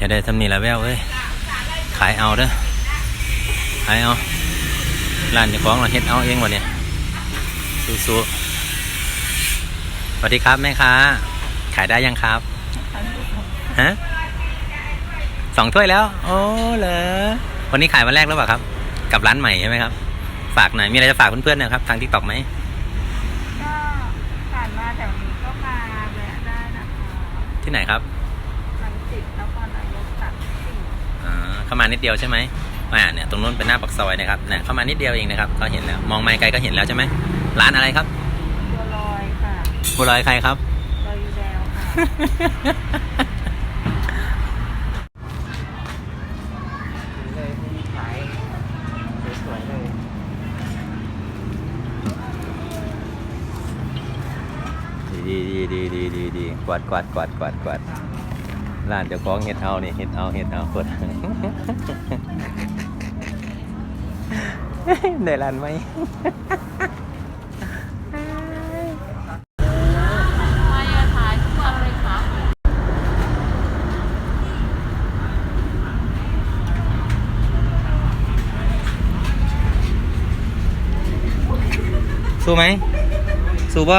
จะได้ทำนี่ละแววเอ้ยขายเอาเด้อขายเอาร้านเจ้าของเราเฮ็ดเอาเองวะเนี่ยสู้ๆสวัสดีครับแม่ค้าขายได้ยังครับ ฮะสองถ้วยแล้ว โอ้เหรอวันนี้ขายวันแรกแล้วเปล่าครับ กับร้านใหม่ใช่ไหมครับ ฝากหน่อย มีอะไรจะฝากเพื่อนๆนะครับ ทางทิกตอกไหมก็ผ่านมาแถวนี้ก็มาแวะได้นะคะที่ไหนครับลัง สิตนครนายกตัดสี่อ่าเข้ามานิดเดียวใช่ไหมอ่าเนี่ยตรงนู้นเป็นหน้าปากซอยนะครับเนี่ยเข้ามานิดเดียวเองนะครับก็เห็นแล้วมองไม่ไกลก็เห็นแล้วใช่ไหมร้านอะไรครับบัวลอยค่ะบัวลอยใครครับลอยยูแดวค่ะเลยมีขายสวยๆเลยดีดีดีดีดีดีกวาดกวาดกวาดกวาดกวาด ร้านเจ้าของเฮ็ดเอานี่เฮ็ดเอาเฮ็ดเอากดได้ร้านไหมมาถ่ายทุกวันเลยค่ะสู้ไหมสู้บ่